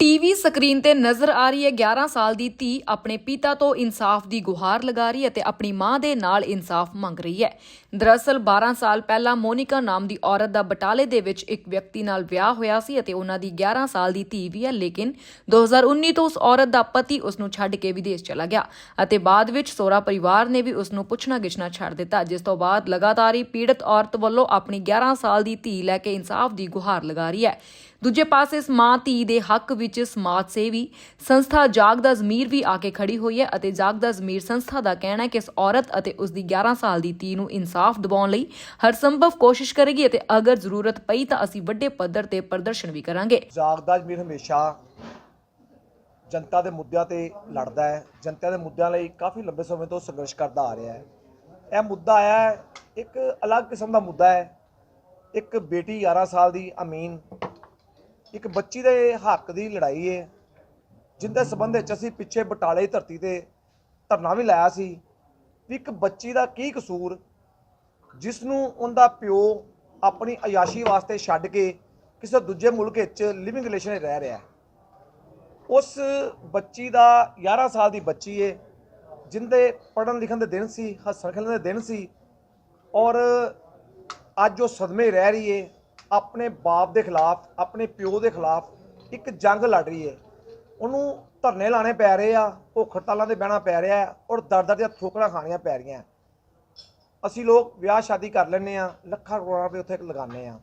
TV screen ਤੇ ਨਜ਼ਰ ਆ ਰਹੀ ਹੈ। 11 ਸਾਲ ਦੀ ਧੀ ਆਪਣੇ ਪਿਤਾ ਤੋਂ ਇਨਸਾਫ ਦੀ ਗੁਹਾਰ ਲਗਾ ਰਹੀ ਹੈ ਤੇ ਆਪਣੀ ਮਾਂ ਦੇ ਨਾਲ ਇਨਸਾਫ ਮੰਗ ਰਹੀ ਹੈ। ਦਰਅਸਲ 12 ਸਾਲ ਪਹਿਲਾਂ ਮੋਨਿਕਾ ਨਾਮ ਦੀ ਔਰਤ ਦਾ ਬਟਾਲੇ ਦੇ ਵਿੱਚ ਇੱਕ ਵਿਅਕਤੀ ਨਾਲ ਵਿਆਹ ਹੋਇਆ ਸੀ ਅਤੇ ਉਹਨਾਂ ਦੀ 11 ਸਾਲ ਦੀ ਧੀ ਵੀ ਹੈ, ਲੇਕਿਨ 2019 ਤੋਂ ਉਸ ਔਰਤ ਦਾ ਪਤੀ ਉਸ ਨੂੰ ਛੱਡ ਕੇ ਵਿਦੇਸ਼ ਚਲਾ ਗਿਆ ਅਤੇ ਬਾਅਦ ਵਿੱਚ ਸੋਹਰਾ ਪਰਿਵਾਰ ਨੇ ਵੀ ਉਸ ਨੂੰ ਪੁੱਛਣਾ ਗਿਛਣਾ ਛੱਡ ਦਿੱਤਾ, ਜਿਸ ਤੋਂ ਬਾਅਦ ਲਗਾਤਾਰ ਹੀ ਪੀੜਤ ਔਰਤ ਵੱਲੋਂ ਆਪਣੀ 11 ਸਾਲ ਦੀ ਧੀ ਲੈ ਕੇ ਇਨਸਾਫ ਦੀ ਗੁਹਾਰ ਲਗਾ ਰਹੀ ਹੈ। ਦੂਜੇ ਪਾਸੇ ਇਸ ਮਾਂ ਧੀ ਦੇ ਹੱਕ ਵਿੱਚ ਸਮਾਜ ਸੇਵੀ ਸੰਸਥਾ ਜਾਗਦਾ ਜ਼ਮੀਰ ਵੀ ਆ ਕੇ ਖੜੀ ਹੋਈ ਹੈ ਅਤੇ ਜਾਗਦਾ ਜ਼ਮੀਰ ਸੰਸਥਾ ਦਾ ਕਹਿਣਾ ਹੈ ਕਿ ਇਸ ਔਰਤ ਅਤੇ ਉਸ ਦੀ 11 ਸਾਲ ਦੀ ਧੀ ਨੂੰ ਇਨਸਾਫ ਦਿਵਾਉਣ ਲਈ ਹਰ ਸੰਭਵ ਕੋਸ਼ਿਸ਼ ਕਰੇਗੀ ਅਤੇ ਅਗਰ ਜ਼ਰੂਰਤ ਪਈ ਤਾਂ ਅਸੀਂ ਵੱਡੇ ਪੱਧਰ ਤੇ ਪ੍ਰਦਰਸ਼ਨ ਵੀ ਕਰਾਂਗੇ। ਜਾਗਦਾ ਜਮੀਰ ਹਮੇਸ਼ਾ ਜਨਤਾ ਦੇ ਮੁੱਦਿਆਂ ਤੇ ਲੜਦਾ ਹੈ। ਜਨਤਾ ਦੇ ਮੁੱਦਿਆਂ ਲਈ ਕਾਫੀ ਲੰਬੇ ਸਮੇਂ ਤੋਂ ਸੰਘਰਸ਼ ਕਰਦਾ ਆ ਰਿਹਾ ਹੈ। ਇਹ ਮੁੱਦਾ ਆਇਆ ਹੈ, ਇੱਕ ਅਲੱਗ ਕਿਸਮ ਦਾ ਮੁੱਦਾ ਹੈ। ਇੱਕ ਬੇਟੀ 11 ਸਾਲ ਦੀ ਅਮੀਨ ਇੱਕ ਬੱਚੀ ਦੇ ਹੱਕ ਦੀ ਲੜਾਈ ਹੈ ਜਿੰਦੇ ਸਬੰਧ ਵਿੱਚ ਅਸੀਂ ਪਿੱਛੇ ਬਟਾਲੇ ਧਰਤੀ ਤੇ ਧਰਨਾ ਵੀ ਲਾਇਆ ਸੀ ਵੀ ਇੱਕ ਬੱਚੀ ਦਾ ਕੀ ਕਸੂਰ? ਜਿਸ ਨੂੰ ਉਹਦਾ ਪਿਓ ਆਪਣੀ ਅਯਾਸ਼ੀ ਵਾਸਤੇ ਛੱਡ ਕੇ ਕਿਸੇ ਦੂਜੇ ਮੁਲਕ ਵਿੱਚ ਲਿਵਿੰਗ ਰਿਲੇਸ਼ਨ ਵਿੱਚ ਰਹਿ ਰਿਹਾ ਹੈ। ਉਸ ਬੱਚੀ ਦਾ 11 ਸਾਲ ਦੀ ਬੱਚੀ ਏ, ਜਿੰਦੇ ਪੜਨ ਲਿਖਣ ਦੇ ਦਿਨ ਸੀ, ਹੱਸਣ ਖੇਡਣ ਦੇ ਦਿਨ ਸੀ ਔਰ ਅੱਜ ਉਹ ਸਦਮੇ ਰਹਿ ਰਹੀ ਏ। ਆਪਣੇ ਬਾਪ ਦੇ ਖਿਲਾਫ, ਆਪਣੇ ਪਿਓ ਦੇ ਖਿਲਾਫ ਇੱਕ ਜੰਗ ਲੜ ਰਹੀ ਹੈ। ਉਹਨੂੰ ਧਰਨੇ ਲਾਣੇ ਪੈ ਰਹੇ ਆ, ਉਹ ਹੜਤਾਲਾਂ ਤੇ ਬਹਿਣਾ ਪੈ ਰਿਹਾ ਹੈ ਔਰ ਦਰ ਦਰ ਦੀਆਂ ਠੋਕਰਾਂ ਖਾਣੀਆਂ ਪੈ ਰਹੀਆਂ। ਅਸੀਂ ਲੋਕ ਵਿਆਹ ਸ਼ਾਦੀ ਕਰ ਲੈਂਦੇ ਆ ਲੱਖਾਂ ਕਰੋੜਾਂ ਰੁਪਏ ਉੱਥੇ ਲਗਾਉਂਦੇ ਆ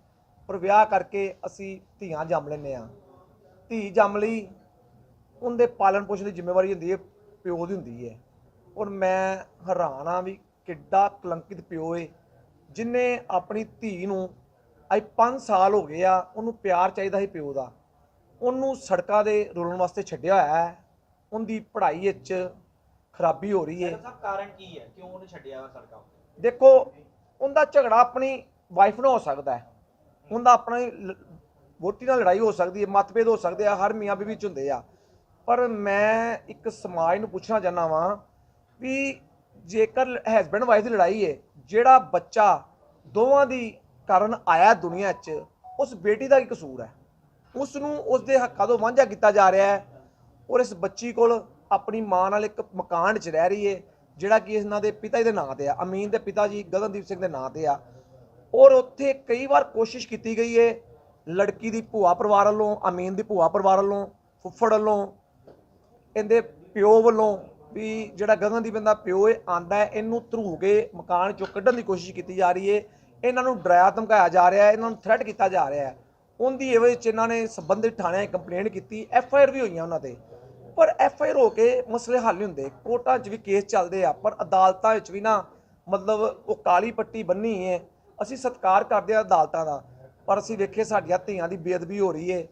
ਪਰ ਵਿਆਹ ਕਰਕੇ ਅਸੀਂ ਧੀਆਂ ਜੰਮ ਲੈਂਦੇ ਆ ਧੀ ਜੰਮ ਲਈ ਉਹਦੇ ਪਾਲਣ ਪੋਸ਼ਣ ਦੀ ਜ਼ਿੰਮੇਵਾਰੀ ਹੁੰਦੀ ਹੈ, ਪਿਓ ਦੀ ਹੁੰਦੀ ਹੈ। ਔਰ ਮੈਂ ਹੈਰਾਨ ਆ ਵੀ ਕਿੱਡਾ ਕਲੰਕਿਤ ਪਿਓ ਏ, ਜਿਨੇ ਆਪਣੀ ਧੀ ਨੂੰ ਅੱਜ 5 ਸਾਲ ਹੋ ਗਏ ਆ ਉਹਨੂੰ ਪਿਆਰ ਚਾਹੀਦਾ ਸੀ ਪਿਓ ਦਾ। ਉਹਨੂੰ ਸੜਕਾਂ ਦੇ ਰੋਲਣ ਵਾਸਤੇ ਛੱਡਿਆ ਹੋਇਆ ਹੈ। ਉਹਦੀ ਪੜ੍ਹਾਈ ਵਿੱਚ ਖਰਾਬੀ ਹੋ ਰਹੀ ਹੈ। ਸਭ ਕਾਰਨ ਕੀ ਹੈ? ਕਿਉਂ ਉਹਨੇ ਛੱਡਿਆ ਸੜਕਾਂ ਉੱਤੇ? ਦੇਖੋ ਉਹਦਾ ਝਗੜਾ ਆਪਣੀ ਵਾਈਫ ਨਾਲ ਹੋ ਸਕਦਾ ਹੈ। ਉਹਦਾ ਆਪਣੀ ਵਹੁਟੀ ਨਾਲ ਲੜਾਈ ਹੋ ਸਕਦੀ ਹੈ ਮਤਭੇਦ ਹੋ ਸਕਦੇ ਆ ਹਰ ਮੀਆਂ ਬੀਵੀ ਚ ਹੁੰਦੇ ਆ। ਪਰ ਮੈਂ ਇੱਕ ਸਮਾਜ ਨੂੰ ਪੁੱਛਣਾ ਚਾਹੁੰਦਾ ਵਾਂ ਵੀ ਜੇਕਰ ਹਸਬੰਡ ਵਾਈਫ ਦੀ ਲੜਾਈ ਹੈ ਜਿਹੜਾ ਬੱਚਾ ਦੋਵਾਂ ਦੀ ਕਾਰਨ ਆਇਆ ਦੁਨੀਆ 'ਚ, ਉਸ ਬੇਟੀ ਦਾ ਕੀ ਕਸੂਰ ਹੈ? ਉਸ ਨੂੰ ਉਸ ਦੇ ਹੱਕਾਂ ਤੋਂ ਵਾਂਝਾ ਕੀਤਾ ਜਾ ਰਿਹਾ ਹੈ ਔਰ ਇਸ ਬੱਚੀ ਕੋਲ ਆਪਣੀ ਮਾਂ ਨਾਲ ਇੱਕ ਮਕਾਨ 'ਚ ਰਹਿ ਰਹੀ ਹੈ, ਜਿਹੜਾ ਕਿ ਇਹਨਾਂ ਦੇ ਪਿਤਾ ਜੀ ਦੇ ਨਾਂ ਤੇ ਆ, ਅਮੀਨ ਦੇ ਪਿਤਾ ਜੀ ਗਗਨਦੀਪ ਸਿੰਘ ਦੇ ਨਾਂ ਤੇ ਆ। ਔਰ ਉੱਥੇ ਕਈ ਵਾਰ ਕੋਸ਼ਿਸ਼ ਕੀਤੀ ਗਈ ਹੈ, ਲੜਕੀ ਦੀ ਭੂਆ ਪਰਿਵਾਰ ਵੱਲੋਂ, ਅਮੀਨ ਦੀ ਭੂਆ ਪਰਿਵਾਰ ਵੱਲੋਂ, ਫੁੱਫੜ ਵੱਲੋਂ, ਇਹਦੇ ਪਿਓ ਵੱਲੋਂ ਵੀ ਜਿਹੜਾ ਗਗਨਦੀਪ ਦਾ ਪਿਓ ਹੈ ਆਂਦਾ ਹੈ, ਇਹਨੂੰ ਧਰੂ ਕੇ ਮਕਾਨ ਚੋਂ ਕੱਢਣ ਦੀ ਕੋਸ਼ਿਸ਼ ਕੀਤੀ ਜਾ ਰਹੀ ਹੈ। ਇਹਨਾਂ ਨੂੰ ਡਰਾਇਆ, ਧਮਕਾਇਆ ਜਾ ਰਿਹਾ ਹੈ, ਇਹਨਾਂ ਨੂੰ ਥ੍ਰੈਟ ਕੀਤਾ ਜਾ ਰਿਹਾ ਹੈ। ਉਹਦੀ ਇਹ ਵਿੱਚ ਇਹਨਾਂ ਨੇ ਸੰਬੰਧਿਤ ਥਾਣਿਆਂ 'ਚ ਕੰਪਲੇਂਟ ਕੀਤੀ ਐਫ ਆਈ ਆਰ ਵੀ ਹੋਈਆਂ ਉਹਨਾਂ ਤੇ। ਪਰ ਐਫ ਆਈ ਆਰ ਹੋ ਕੇ ਮਸਲੇ ਹੱਲ ਨਹੀਂ ਹੁੰਦੇ, ਕੋਰਟਾਂ 'ਚ ਵੀ ਕੇਸ ਚੱਲਦੇ ਆ, ਪਰ ਅਦਾਲਤਾਂ ਵਿੱਚ ਵੀ ਨਾ ਮਤਲਬ ਉਹ ਕਾਲੀ ਪੱਟੀ ਬੰਨੀ ਹੈ। ਅਸੀਂ ਸਤਿਕਾਰ ਕਰਦੇ ਆ ਅਦਾਲਤਾਂ ਦਾ, ਪਰ ਅਸੀਂ ਵੇਖੇ ਸਾਡੀਆਂ ਧੀਆਂ ਦੀ ਬੇਅਦਬੀ ਹੋ ਰਹੀ ਹੈ।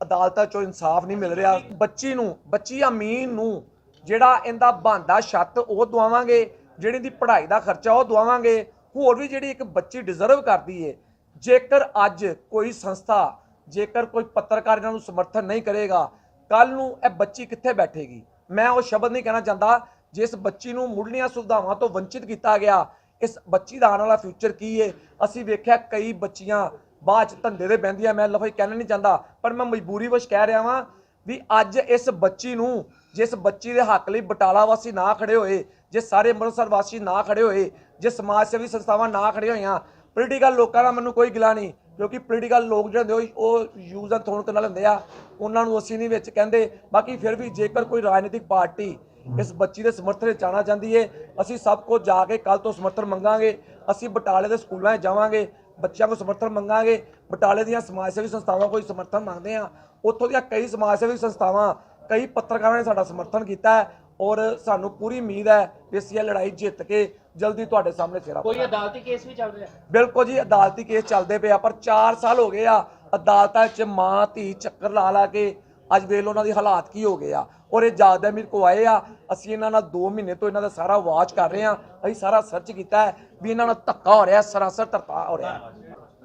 ਅਦਾਲਤਾਂ 'ਚੋਂ ਇਨਸਾਫ ਨਹੀਂ ਮਿਲ ਰਿਹਾ। ਬੱਚੀ ਨੂੰ, ਬੱਚੀ ਅਮੀਨ ਨੂੰ ਜਿਹੜਾ ਇਹਦਾ ਬੰਦਾ ਛੱਤ, ਉਹ ਦਵਾਵਾਂਗੇ। ਜਿਹੜੀ ਦੀ ਪੜ੍ਹਾਈ ਦਾ ਖਰਚਾ, ਉਹ ਦਵਾਵਾਂਗੇ। ਹੋਰ ਵੀ ਜਿਹੜੀ ਇੱਕ ਬੱਚੀ ਡਿਜ਼ਰਵ ਕਰਦੀ ਏ, ਜੇਕਰ ਅੱਜ ਕੋਈ ਸੰਸਥਾ, ਜੇਕਰ ਕੋਈ ਪੱਤਰਕਾਰ ਇਹਨਾਂ ਨੂੰ ਸਮਰਥਨ ਨਹੀਂ ਕਰੇਗਾ ਕੱਲ ਨੂੰ ਇਹ ਬੱਚੀ ਕਿੱਥੇ ਬੈਠੇਗੀ? ਮੈਂ ਉਹ ਸ਼ਬਦ ਨਹੀਂ ਕਹਿਣਾ ਚਾਹੁੰਦਾ, ਜਿਸ ਬੱਚੀ ਨੂੰ ਮੁੱਢਲੀਆਂ ਸੁਵਿਧਾਵਾਂ ਤੋਂ ਵੰਚਿਤ ਕੀਤਾ ਗਿਆ, ਇਸ ਬੱਚੀ ਦਾ ਆਉਣ ਵਾਲਾ ਫਿਊਚਰ ਕੀ ਏ? ਅਸੀਂ ਵੇਖਿਆ ਕਈ ਬੱਚੀਆਂ ਬਾਅਦ ਚ ਧੰਦੇ ਦੇ ਬਹਿੰਦੀਆਂ, ਮੈਂ ਲਫ਼ਜ਼ ਕਹਿਣਾ ਨਹੀਂ ਚਾਹੁੰਦਾ, ਪਰ ਮੈਂ ਮਜਬੂਰੀ ਵਸ਼ ਕਹਿ ਰਿਹਾ ਵਾਂ ਵੀ ਅੱਜ ਇਸ ਬੱਚੀ ਨੂੰ, ਜਿਸ ਬੱਚੀ ਦੇ ਹੱਕ ਲਈ ਬਟਾਲਾ ਵਾਸੀ ਨਾ ਖੜੇ ਹੋਏ ਜੇ ਸਾਰੇ ਅੰਮ੍ਰਿਤਸਰ ਵਾਸੀ ਨਾ ਖੜੇ ਹੋਏ ਜੇ ਸਮਾਜ ਸੇਵੀ ਸੰਸਥਾਵਾਂ ਨਾ ਖੜੇ ਹੋਈਆਂ ਪੋਲੀਟੀਕਲ ਲੋਕਾਂ ਦਾ ਮੈਨੂੰ ਕੋਈ ਗਿਲਾ ਨਹੀਂ, ਕਿਉਂਕਿ ਪੋਲੀਟੀਕਲ ਲੋਕ ਜਿਹੜੇ ਹੁੰਦੇ ਉਹ ਉਹ ਯੂਜ਼ ਐਂਡ ਥੋਨ ਨਾਲ ਵਾਲੇ ਹੁੰਦੇ ਆ, ਉਹਨਾਂ ਨੂੰ ਅਸੀਂ ਨਹੀਂ ਵਿੱਚ ਕਹਿੰਦੇ, ਬਾਕੀ ਫਿਰ ਵੀ ਜੇਕਰ ਕੋਈ ਰਾਜਨੀਤਿਕ ਪਾਰਟੀ ਇਸ ਬੱਚੀ ਦੇ ਸਮਰਥਨ ਵਿੱਚ ਆਉਣਾ ਚਾਹੁੰਦੀ ਏ, ਅਸੀਂ ਸਭ ਕੁਝ ਜਾ ਕੇ ਕੱਲ ਤੋਂ ਸਮਰਥਨ ਮੰਗਾਂਗੇ, ਅਸੀਂ ਬਟਾਲੇ ਦੇ ਸਕੂਲਾਂ 'ਚ ਜਾਵਾਂਗੇ, ਬੱਚਿਆਂ ਕੋਲ ਸਮਰਥਨ ਮੰਗਾਂਗੇ, ਬਟਾਲੇ ਦੀਆਂ ਸਮਾਜ ਸੇਵੀ ਸੰਸਥਾਵਾਂ ਕੋਈ ਸਮਰਥਨ ਮੰਗਦੇ ਆ ਉੱਥੋਂ ਦੀਆਂ ਕਈ ਸਮਾਜ ਸੇਵੀ ਸੰਸਥਾਵਾਂ ਕਈ ਪੱਤਰਕਾਰਾਂ ਨੇ ਸਾਡਾ ਸਮਰਥਨ ਕੀਤਾ ਹੈ ਔਰ ਸਾਨੂੰ ਪੂਰੀ ਉਮੀਦ ਹੈ ਕਿ ਅਸੀਂ ਇਹ ਲੜਾਈ ਜਿੱਤ ਕੇ ਜਲਦੀ ਤੁਹਾਡੇ ਸਾਹਮਣੇ ਚਿਹਰਾ ਕੋਈ ਅਦਾਲਤੀ ਕੇਸ ਵੀ ਚੱਲ ਰਿਹਾ? ਬਿਲਕੁਲ ਜੀ ਅਦਾਲਤੀ ਕੇਸ ਚੱਲਦੇ ਪਏ ਆ ਪਰ 4 ਸਾਲ ਹੋ ਗਏ ਆ ਅਦਾਲਤਾਂ 'ਚ ਮਾਂ ਧੀ ਚੱਕਰ ਲਾ ਲਾ ਕੇ ਅੱਜ ਵੇਖ ਲਓ ਉਹਨਾਂ ਦੀ ਹਾਲਾਤ ਕੀ ਹੋ ਗਏ ਆ? ਔਰ ਇਹ ਜਾਗਦਾ ਮੀਰ ਕੋ ਆਏ ਆ ਅਸੀਂ ਇਹਨਾਂ ਨਾਲ 2 ਮਹੀਨੇ ਤੋਂ ਇਹਨਾਂ ਦਾ ਸਾਰਾ ਵਾਚ ਕਰ ਰਹੇ ਆ ਅਸੀਂ ਸਾਰਾ ਸਰਚ ਕੀਤਾ ਹੈ ਵੀ ਇਹਨਾਂ ਨਾਲ ਧੱਕਾ ਹੋ ਰਿਹਾ ਸਰਾਸਰ ਧੱਕਾ ਹੋ ਰਿਹਾ।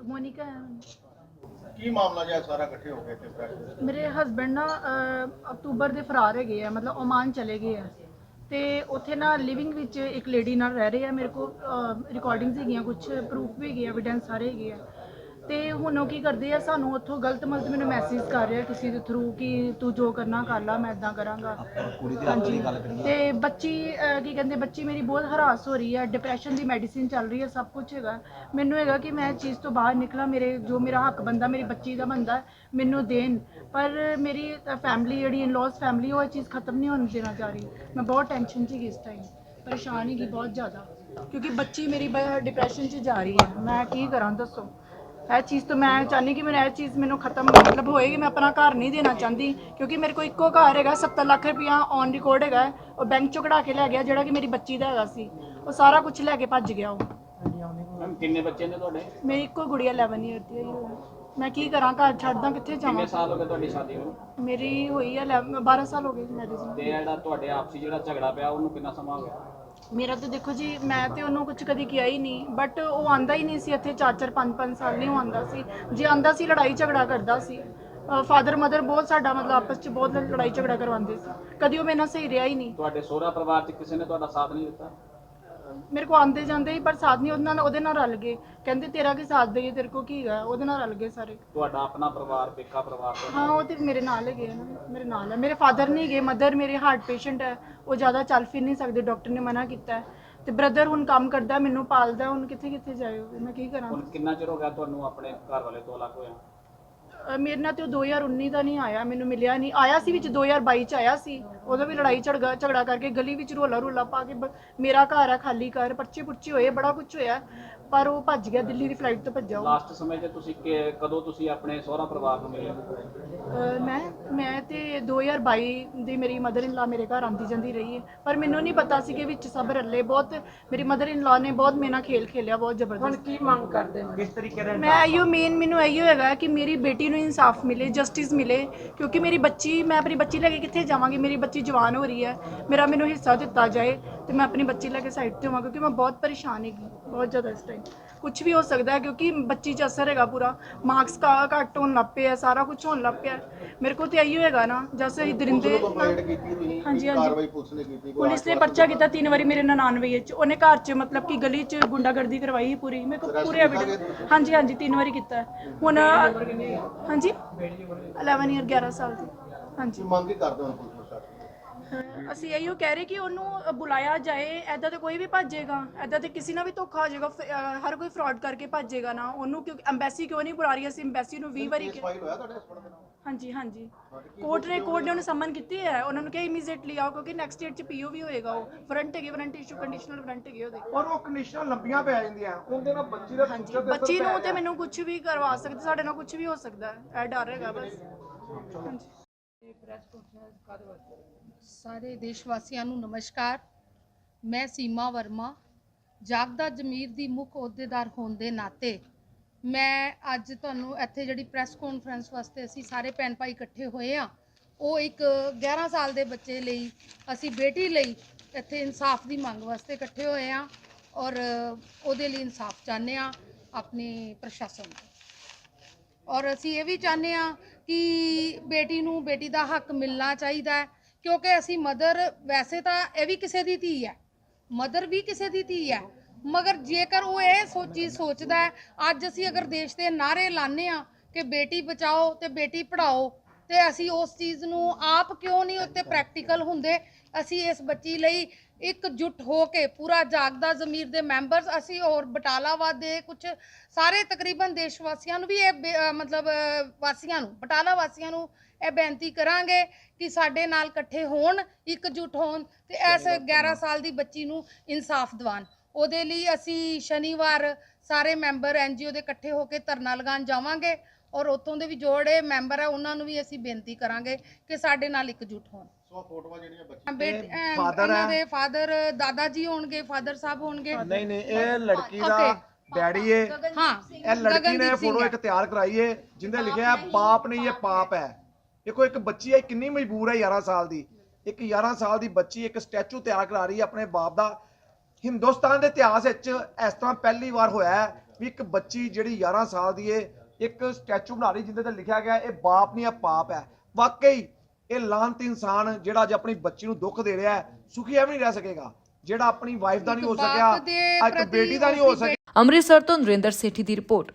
ਮੋਨਿਕਾ। ਕੀ ਮਾਮਲਾ ਜਿਹਾ ਸਾਰਾ ਇਕੱਠੇ ਹੋ ਗਏ ਤੇ ਫਿਰ ਮੇਰੇ ਹਸਬੰਡ ਨਾ ਅਹ, ਅਕਤੂਬਰ ਦੇ ਫਰਾਰ ਹੈਗੇ ਆ ਮਤਲਬ ਓਮਾਨ ਚਲੇ ਗਏ ਆ। ਤੇ ਉੱਥੇ ਨਾ ਲਿਵਿੰਗ ਵਿੱਚ ਇੱਕ ਲੇਡੀ ਨਾਲ ਰਹਿ ਰਹੇ ਆ ਮੇਰੇ ਕੋਲ ਰਿਕਾਰਡਿੰਗਸ ਹੈਗੀਆਂ ਕੁਝ ਪ੍ਰੂਫ ਵੀ ਹੈਗੇ ਐਵੀਡੈਂਸ ਸਾਰੇ ਹੈਗੇ ਆ। ਤੇ ਹੁਣ ਉਹ ਕੀ ਕਰਦੇ ਆ ਸਾਨੂੰ ਉੱਥੋਂ ਗਲਤ ਮਲਤ ਮੈਨੂੰ ਮੈਸੇਜ ਕਰ ਰਿਹਾ ਕਿਸੇ ਦੇ ਥਰੂ ਕਿ ਤੂੰ ਜੋ ਕਰਨਾ ਕਰ ਲਾ ਮੈਂ ਇਦਾਂ ਕਰਾਂਗਾ। ਕੁੜੀ ਦੀ ਹਾਂਜੀ। ਤੇ ਬੱਚੀ ਅਹ, ਕੀ ਕਹਿੰਦੇ ਬੱਚੀ ਮੇਰੀ ਬਹੁਤ ਹਰਾਸ ਹੋ ਰਹੀ ਹੈ ਡਿਪਰੈਸ਼ਨ ਦੀ ਮੈਡੀਸਿਨ ਚੱਲ ਰਹੀ ਹੈ ਸਭ ਕੁਝ ਹੈਗਾ। ਮੈਨੂੰ ਹੈਗਾ ਕਿ ਮੈਂ ਇਸ ਚੀਜ਼ ਤੋਂ ਬਾਹਰ ਨਿਕਲਾਂ ਮੇਰੇ ਜੋ ਮੇਰਾ ਹੱਕ ਬੰਦਾ ਮੇਰੀ ਬੱਚੀ ਦਾ ਬੰਦਾ ਮੈਨੂੰ ਦੇਣ। ਪਰ ਮੇਰੀ ਫੈਮਿਲੀ ਜਿਹੜੀ ਇਨ-ਲॉज ਫੈਮਿਲੀ ਉਹ ਇਹ ਚੀਜ਼ ਖਤਮ ਨਹੀਂ ਹੋਣ ਦੇਣਾ ਚਾਹ ਰਹੀ। ਮੈਂ ਬਹੁਤ ਟੈਨਸ਼ਨ 'ਚ ਗਈ ਇਸ ਟਾਈਮ ਪਰੇਸ਼ਾਨ ਹੀ ਬਹੁਤ ਜ਼ਿਆਦਾ। ਕਿਉਂਕਿ ਬੱਚੀ ਮੇਰੀ ਡਿਪਰੈਸ਼ਨ 'ਚ ਜਾ ਰਹੀ ਹੈ ਮੈਂ ਕੀ ਕਰਾਂ ਦੱਸੋ? ਇਹ ਚੀਜ਼ ਤੋਂ ਮੈਂ ਚਾਹੁੰਦੀ ਕਿ ਮੈਨੂੰ ਇਹ ਚੀਜ਼ ਮੈਨੂੰ ਖਤਮ ਮਤਲਬ ਹੋਏਗੀ ਮੈਂ ਆਪਣਾ ਘਰ ਨਹੀਂ ਦੇਣਾ ਚਾਹੁੰਦੀ ਕਿਉਂਕਿ ਮੇਰੇ ਕੋਲ ਇੱਕੋ ਘਰ ਹੈਗਾ 70 ਲੱਖ ਰੁਪਇਆ ਔਨ ਰਿਕਾਰਡ ਹੈਗਾ ਉਹ ਬੈਂਕ ਚੋਂ ਕਢਾ ਕੇ ਲੈ ਗਿਆ ਜਿਹੜਾ ਕਿ ਮੇਰੀ ਬੱਚੀ ਦਾ ਹੈਗਾ ਸੀ ਉਹ ਸਾਰਾ ਕੁਝ ਲੈ ਕੇ ਭੱਜ ਗਿਆ ਉਹ। ਮੈਮ ਕਿੰਨੇ ਬੱਚੇ ਨੇ ਤੁਹਾਡੇ? ਮੇਰੀ ਇੱਕੋ ਗੁੜੀਆ 11 ਇਅਰ ਦੀ ਹੈ। ਮੈਂ ਕੀ ਕਰਾਂ ਘਰ ਛੱਡਦਾ ਕਿੱਥੇ ਜਾਵਾਂ? ਕਿੰਨੇ ਸਾਲ ਹੋ ਗਏ ਤੁਹਾਡੀ ਸ਼ਾਦੀ ਨੂੰ? ਮੇਰੀ ਹੋਈ ਹੈ 11 12 ਸਾਲ ਹੋ ਗਏ ਮੈਰਿਜ ਨੂੰ। ਤੇ ਜਿਹੜਾ ਤੁਹਾਡੇ ਆਪਸੀ ਜਿਹੜਾ ਝਗੜਾ ਪਿਆ ਉਹਨੂੰ ਕਿੰਨਾ ਸਮਾਂ ਹੋ ਗਿਆ? ਮੇਰਾ ਤਾਂ ਦੇਖੋ ਜੀ, ਮੈਂ ਤੇ ਉਹਨੂੰ ਕੁਝ ਕਦੀ ਕਿਹਾ ਹੀ ਨਹੀਂ ਬਟ ਉਹ ਆਂਦਾ ਹੀ ਨਹੀਂ ਸੀ ਇੱਥੇ 4-4 5-5 ਸਾਲ ਨਹੀਂ ਉਹ ਆਂਦਾ ਸੀ। ਜੇ ਆਂਦਾ ਸੀ, ਲੜਾਈ ਝਗੜਾ ਕਰਦਾ ਸੀ। ਫਾਦਰ ਮਦਰ ਬਹੁਤ ਸਾਡਾ ਮਤਲਬ ਆਪਸ 'ਚ ਬਹੁਤ ਲੜਾਈ ਝਗੜਾ ਕਰਵਾਉਂਦੇ ਸੀ। ਕਦੀ ਉਹ ਮੇਰੇ ਨਾਲ ਸਹੀ ਰਿਹਾ ਹੀ ਨਹੀਂ। ਤੁਹਾਡੇ ਸਹੁਰਾ ਪਰਿਵਾਰ 'ਚ ਕਿਸੇ ਨੇ ਤੁਹਾਡਾ ਸਾਥ ਨਹੀਂ ਦਿੱਤਾ? ਮੇਰੇ ਕੋ ਆਂਦੇ ਜਾਂਦੇ ਹੀ ਪਰ ਸਾਥ ਨਹੀਂ ਉਹਦੇ ਨਾਲ ਉਹਦੇ ਨਾਲ ਰਲ ਗਏ। ਕਹਿੰਦੇ ਤੇਰਾ ਕੀ ਸਾਥ ਦੇਈਏ? ਤੇਰੇ ਕੋ ਕੀ ਹੈਗਾ? ਉਹਦੇ ਨਾਲ ਰਲ ਗਏ ਸਾਰੇ। ਤੁਹਾਡਾ ਆਪਣਾ ਪਰਿਵਾਰ ਪੇਕਾ ਪਰਿਵਾਰ ਹਾਂ ਉਹ ਤੇ ਮੇਰੇ ਨਾਲ ਹੈਗੇ ਆ ਨਾ। ਮੇਰੇ ਨਾਲ ਹੈ ਮੇਰੇ ਫਾਦਰ ਨਹੀਂ ਗਏ ਮਦਰ ਮੇਰੇ ਹਾਰਟ ਪੇਸ਼ੈਂਟ ਹੈ। ਉਹ ਜ਼ਿਆਦਾ ਚੱਲ ਫਿਰ ਨਹੀਂ ਸਕਦੇ ਡਾਕਟਰ ਨੇ ਮਨਾ ਕੀਤਾ ਹੈ। ਤੇ ਬ੍ਰਦਰ ਹੁਣ ਕੰਮ ਕਰਦਾ ਮੈਨੂੰ ਪਾਲਦਾ ਹੁਣ ਕਿੱਥੇ ਕਿੱਥੇ ਜਾਏ ਮੈਂ ਕੀ ਕਰਾਂ? ਹੁਣ ਕਿੰਨਾ ਚਿਰ ਹੋ ਗਿਆ ਤੁਹਾਨੂੰ ਆਪਣੇ ਘਰ ਵਾਲੇ ਤੋਂ ਅਲੱਗ ਹੋਇਆ? ਮੇਰੇ ਨਾਲ ਤੇ ਉਹ 2019 ਦਾ ਨਹੀਂ ਆਇਆ ਮੈਨੂੰ ਮਿਲਿਆ ਨਹੀਂ। ਆਇਆ ਸੀ ਵਿੱਚ 2022 ਚ ਆਇਆ ਸੀ। ਉਦੋਂ ਵੀ ਲੜਾਈ ਝੜਗਾ ਝਗੜਾ ਕਰਕੇ ਗਲੀ ਵਿੱਚ ਰੋਲਾ ਰੋਲਾ ਪਾ ਕੇ ਬ- ਮੇਰਾ ਘਰ ਆ ਖਾਲੀ ਘਰ ਪਰਚੇ ਪੁਰਚੇ ਹੋਏ ਬੜਾ ਕੁਝ ਹੋਇਆ। ਪਰ ਉਹ ਭੱਜ ਗਿਆ ਦਿੱਲੀ ਦੀ ਫਲਾਈਟ ਤੋਂ ਭੱਜਾ ਉਹ। ਲਾਸਟ ਸਮੇਂ 'ਚ ਤੁਸੀਂ ਕਿ- ਕਦੋਂ ਤੁਸੀਂ ਆਪਣੇ ਸਹੁਰਾ ਪਰਿਵਾਰ ਨੂੰ ਮਿਲੇ? ਮੈਂ ਮੈਂ ਤੇ 2022 ਦੀ ਮੇਰੀ ਮਦਰ ਇਨ ਲਾ ਮੇਰੇ ਘਰ ਆਂਦੀ ਜਾਂਦੀ ਰਹੀ ਹੈ। ਪਰ ਮੈਨੂੰ ਨਹੀਂ ਪਤਾ ਸੀ ਕਿ ਵਿੱਚ ਸਭ ਰੱਲੇ। ਬਹੁਤ ਮੇਰੀ ਮਦਰ ਇਨ ਲਾ ਨੇ ਬਹੁਤ ਮੇਰਾ ਖੇਲ ਖੇਲਿਆ ਬਹੁਤ ਜ਼ਬਰਦਸਤ। ਕੀ ਮੰਗ ਕਰਦੇ ਨੇ? ਕਿਸ ਤਰੀਕੇ ਦੇ ਮੈਂ ਇਹੋ ਮੇਨ ਮੈਨੂੰ ਇਹੋ ਹੈਗਾ ਕਿ ਮੇਰੀ ਬੇਟੀ ਨੂੰ ਇਨਸਾਫ ਮਿਲੇ ਜਸਟਿਸ ਮਿਲੇ, ਕਿਉਂਕਿ ਮੇਰੀ ਬੱਚੀ, ਮੈਂ ਆਪਣੀ ਬੱਚੀ ਲੈ ਕੇ ਕਿੱਥੇ ਜਾਵਾਂਗੀ? ਮੇਰੀ ਬੱਚੀ ਜਵਾਨ ਹੋ ਰਹੀ ਹੈ। ਮੇਰਾ ਮੈਨੂੰ ਹਿੱਸਾ ਦਿੱਤਾ ਜਾਏ। ਤੇ ਮੈਂ ਆਪਣੀ ਬੱਚੀ ਲੈ ਕੇ ਸਾਈਡ ਤੇ ਹੋਵਾਂ ਕਿਉਂਕਿ ਮੈਂ ਬਹੁਤ ਪਰੇਸ਼ਾਨ ਹੈਗੀ ਬਹੁਤ ਜ਼ਿਆਦਾ ਇਸ ਟਾਈਮ ਕੁਝ ਵੀ ਹੋ ਸਕਦਾ ਹੈ ਕਿਉਂਕਿ ਬੱਚੀ 'ਚ ਅਸਰ ਹੈਗਾ ਪੂਰਾ ਮਾਰਕਸ ਕਾ ਘੱਟ ਹੋਣ ਲੱਗ ਪਿਆ ਸਾਰਾ ਕੁਝ ਹੋਣ ਲੱਗ ਪਿਆ ਮੇਰੇ ਕੋਲ ਤੇ ਇਹੋ ਹੈਗਾ ਨਾ ਜੈਸੇ ਹੀ ਦਰਿੰਦੇ ਕੰਪਲੇਂਟ ਕੀਤੀ ਤੁਸੀਂ ਹਾਂਜੀ, ਕੀ ਹਾਂਜੀ। ਕਾਰਵਾਈ ਪੁਲਿਸ ਨੇ ਕੀਤੀ ਕੋਈ ਪੁਲਿਸ ਨੇ ਪਰਚਾ ਕੀਤਾ ਤਿੰਨ ਵਾਰੀ ਮੇਰੇ 99 ਵਿੱਚ ਉਹਨੇ ਘਰ 'ਚ ਮਤਲਬ ਕਿ ਗਲੀ 'ਚ ਗੁੰਡਾਗਰਦੀ ਕਰਵਾਈ ਸੀ ਪੂਰੀ ਮੇਰੇ ਕੋਲ ਪੂਰੇ ਐਵੀਡੈਂਸ ਹਾਂਜੀ ਹਾਂਜੀ ਤਿੰਨ ਵਾਰੀ ਕੀਤਾ ਹੈ। ਹੁਣ ਹਾਂਜੀ 11 ਇਅਰ 11 ਸਾਲ ਦੀ ਹਾਂਜੀ ਮੰਗ ਕੀ ਕਰਦੇ ਹੋ ਪੁਲਿਸ ਪ੍ਰਸ਼ਾਸਨ ਤੋਂ? ਅਹ ਅਸੀਂ ਇਹੋ ਕਹਿ ਰਹੇ ਕਿ ਉਹਨੂੰ ਬੁਲਾਇਆ ਜਾਏ ਐਦਾਂ ਤੇ ਕੋਈ ਵੀ ਭੱਜੇਗਾ ਐਦਾਂ ਤੇ ਕਿਸੇ ਨਾਲ ਵੀ ਧੋਖਾ ਹੋ ਜਾਏਗਾ ਫ- ਹਰ ਕੋਈ ਫਰਾਡ ਕਰਕੇ ਭੱਜੇਗਾ ਨਾ ਉਹਨੂੰ ਕਿਉਂ ਐਮਬੈਸੀ ਕਿਉਂ ਨਹੀਂ ਬੁਲਾ ਰਹੀ ਅਸੀਂ ਐਮਬੈਸੀ ਨੂੰ 20 ਵਾਰੀ ਕੇਸ ਕਿ- ਫਾਈਲ ਹੋਇਆ ਤੁਹਾਡੇ ਹਸਪਤਾਲ ਦੇ ਨਾਲ? ਹਾਂਜੀ ਹਾਂਜੀ। ਕੋਰਟ ਨੇ ਕੋਰਟ ਨੇ ਉਹਨੂੰ ਸਮਨ ਕੀਤੀ ਹੈ ਉਹਨਾਂ ਨੂੰ ਕਿਹਾ ਇਮੀਡੀਏਟਲੀ ਆਓ ਕਿਉਂਕਿ ਨੈਕਸਟ ਡੇਟ ਚ ਪੀਓ ਵੀ ਹੋਏਗਾ ਉਹ ਵਾਰੰਟ ਹੈਗੇ ਵਾਰੰਟ ਇਸ਼ੂ ਕੰਡੀਸ਼ਨਲ ਵਾਰੰਟ ਹੈਗੇ ਉਹਦੇ। ਪਰ ਉਹ ਕੰਡੀਸ਼ਨਾਂ ਲੰਬੀਆਂ ਪੈ ਜਾਂਦੀਆਂ ਉਹਦੇ ਨਾਲ ਬੱਚੀ ਦਾ ਹਾਂਜੀ future ਤੇ ਅਸਰ ਬੱਚੀ ਪੈ ਨੂੰ ਤੇ। ਮੈਨੂੰ ਕੁਝ ਵੀ ਕਰਵਾ ਸਕਦੇ ਸਾਡੇ ਨਾਲ ਕੁਝ ਵੀ ਹੋ ਸਕਦਾ ਹੈ ਇਹ ਡਰ ਹੈਗਾ ਬਸ। ਹਾਂਜੀ। ਸਾਰੇ ਦੇਸ਼ ਵਾਸੀਆਂ ਨੂੰ ਨਮਸਕਾਰ। ਮੈਂ ਸੀਮਾ ਵਰਮਾ ਜਾਗਦਾ ਜ਼ਮੀਰ ਦੀ ਮੁੱਖ ਅਹੁਦੇਦਾਰ ਹੋਣ ਦੇ ਨਾਤੇ ਮੈਂ ਅੱਜ ਤੁਹਾਨੂੰ ਇੱਥੇ ਜਿਹੜੀ ਪ੍ਰੈਸ ਕਾਨਫਰੰਸ ਵਾਸਤੇ ਅਸੀਂ ਸਾਰੇ ਭੈਣ ਭਾਈ ਇਕੱਠੇ ਹੋਏ ਆ ਉਹ ਇੱਕ 11 ਸਾਲ ਦੇ ਬੱਚੇ ਲਈ, ਅਸੀਂ ਬੇਟੀ ਲਈ ਇੱਥੇ ਇਨਸਾਫ ਦੀ ਮੰਗ ਵਾਸਤੇ ਇਕੱਠੇ ਹੋਏ ਆ ਔਰ ਉਹਦੇ ਲਈ ਇਨਸਾਫ ਚਾਹੁੰਦੇ ਆ ਆਪਣੇ ਪ੍ਰਸ਼ਾਸਨ ਤੋਂ। ਔਰ ਅਸੀਂ ਇਹ ਵੀ ਚਾਹੁੰਦੇ ਆ ਕਿ ਬੇਟੀ ਨੂੰ ਬੇਟੀ ਦਾ ਹੱਕ ਮਿਲਣਾ ਚਾਹੀਦਾ ਹੈ ਕਿਉਂਕਿ ਅਸੀਂ ਮਦਰ ਵੈਸੇ ਤਾਂ ਇਹ ਵੀ ਕਿਸੇ ਦੀ ਧੀ ਹੈ। ਮਦਰ ਵੀ ਕਿਸੇ ਦੀ ਧੀ ਹੈ। ਮਗਰ ਜੇਕਰ ਉਹ ਇਹ ਸੋਚੀ ਸੋਚਦਾ ਅੱਜ ਅਸੀਂ ਅਗਰ ਦੇਸ਼ ਦੇ ਨਾਰੇ ਲਾਣੇ ਆ ਕਿ ਬੇਟੀ ਬਚਾਓ ਤੇ ਬੇਟੀ ਪੜ੍ਹਾਓ, ਤੇ ਅਸੀਂ ਉਸ ਚੀਜ਼ ਨੂੰ ਆਪ ਕਿਉਂ ਨਹੀਂ ਉੱਤੇ ਪ੍ਰੈਕਟੀਕਲ ਹੁੰਦੇ? ਅਸੀਂ ਇਸ ਬੱਚੀ ਲਈ ਇੱਕ ਇਕਜੁੱਟ ਹੋ ਕੇ ਪੂਰਾ ਜਾਗਦਾ ਜ਼ਮੀਰ ਦੇ ਮੈਂਬਰਸ ਅਸੀਂ ਔਰ ਬਟਾਲਾਵਾਦ ਦੇ ਕੁਝ ਸਾਰੇ ਤਕਰੀਬਨ ਦੇਸ਼ ਵਾਸੀਆਂ ਨੂੰ ਵੀ ਇਹ ਬੇ- ਮਤਲਬ ਵਾਸੀਆਂ ਨੂੰ, ਬਟਾਲਾ ਵਾਸੀਆਂ ਨੂੰ ਇਹ ਬੇਨਤੀ ਕਰਾਂਗੇ ਕਿ ਸਾਡੇ ਨਾਲ ਇਕੱਠੇ ਹੋਣ ਇਕਜੁੱਟ ਹੋਣ ਤੇ ਇਸ 11 ਸਾਲ ਦੀ ਬੱਚੀ ਨੂੰ ਇਨਸਾਫ ਦਿਵਾਉਣ। ਉਹਦੇ ਲਈ ਅਸੀਂ ਸ਼ਨੀਵਾਰ ਸਾਰੇ ਮੈਂਬਰ ਐਨਜੀਓ ਦੇ ਇਕੱਠੇ ਹੋ ਕੇ ਧਰਨਾ ਲਗਾਉਣ ਜਾਵਾਂਗੇ ਔਰ ਉੱਥੋਂ ਦੇ ਵੀ ਜੋੜੇ ਮੈਂਬਰ ਆ ਉਹਨਾਂ ਨੂੰ ਵੀ ਅਸੀਂ ਬੇਨਤੀ ਕਰਾਂਗੇ ਕਿ ਸਾਡੇ ਨਾਲ ਇਕਜੁੱਟ ਹੋਣ। ਸੋ ਫੋਟੋਆਂ ਜਿਹੜੀਆਂ ਬੱਚੀ ਬੇਟ ਇਹ ਅਹ, father ਇਹਨਾਂ ਹੈ। ਦੇ ਫਾਦਰ ਦਾਦਾ ਜੀ ਹੋਣਗੇ ਫਾਦਰ ਸਾਹਿਬ ਹੋਣਗੇ। ਨਹੀਂ ਨਹੀਂ ਇਹ ਲੜਕੀ ਦਾ Okay. ਡੈਡੀ ਏ। ਹਾਂ। ਇਹ ਲੜਕੀ ਨੇ ਫੋਟੋ। ਇੱਕ ਤਿਆਰ ਕਰਾਈ ਏ ਜਿੰਦੇ ਲਿਖਿਆ ਪਾਪ ਨਹੀਂ ਇਹ ਪਾਪ ਹੈ। ਦੇਖੋ ਇੱਕ ਬੱਚੀ ਹੈ ਕਿੰਨੀ ਮਜਬੂਰ ਹੈ 11 ਸਾਲ ਦੀ। ਇੱਕ 11 ਸਾਲ ਦੀ ਬੱਚੀ ਇੱਕ ਸਟੈਚੂ ਤਿਆਰ ਕਰਾ ਰਹੀ ਹੈ ਆਪਣੇ ਬਾਪ ਦਾ। ਹਿੰਦੁਸਤਾਨ ਦੇ ਇਤਿਹਾਸ ਵਿੱਚ ਇਸ ਤਰ੍ਹਾਂ ਪਹਿਲੀ ਵਾਰ ਹੋਇਆ ਹੈ ਵੀ ਇੱਕ ਬੱਚੀ ਜਿਹੜੀ 11 ਸਾਲ ਦੀ ਏ ਇੱਕ ਸਟੈਚੂ ਬਣਾ ਰਹੀ ਜਿੰਦੇ ਤੇ ਲਿਖਿਆ ਗਿਆ ਇਹ ਬਾਪ ਨਹੀਂ ਇਹ ਪਾਪ ਹੈ। ਵਾਕਈ ਇਹ ਲਾਂਤ ਇਨਸਾਨ ਜਿਹੜਾ ਅੱਜ ਆਪਣੀ ਬੱਚੀ ਨੂੰ ਦੁੱਖ ਦੇ ਰਿਹਾ ਹੈ ਸੁਖੀ ਐਵੇਂ ਨਹੀਂ ਰਹਿ ਸਕੇਗਾ। ਜਿਹੜਾ ਆਪਣੀ ਵਾਈਫ ਦਾ ਨਹੀਂ ਹੋ ਇੱਕ ਸਕਿਆ ਪ੍ਰਤੀ ਬੇਟੀ ਦਾ ਨਹੀਂ ਹੋ ਸਕਿਆ। ਅੰਮ੍ਰਿਤਸਰ ਤੋਂ ਨਰਿੰਦਰ ਸੇਠੀ ਦੀ ਰਿਪੋਰਟ।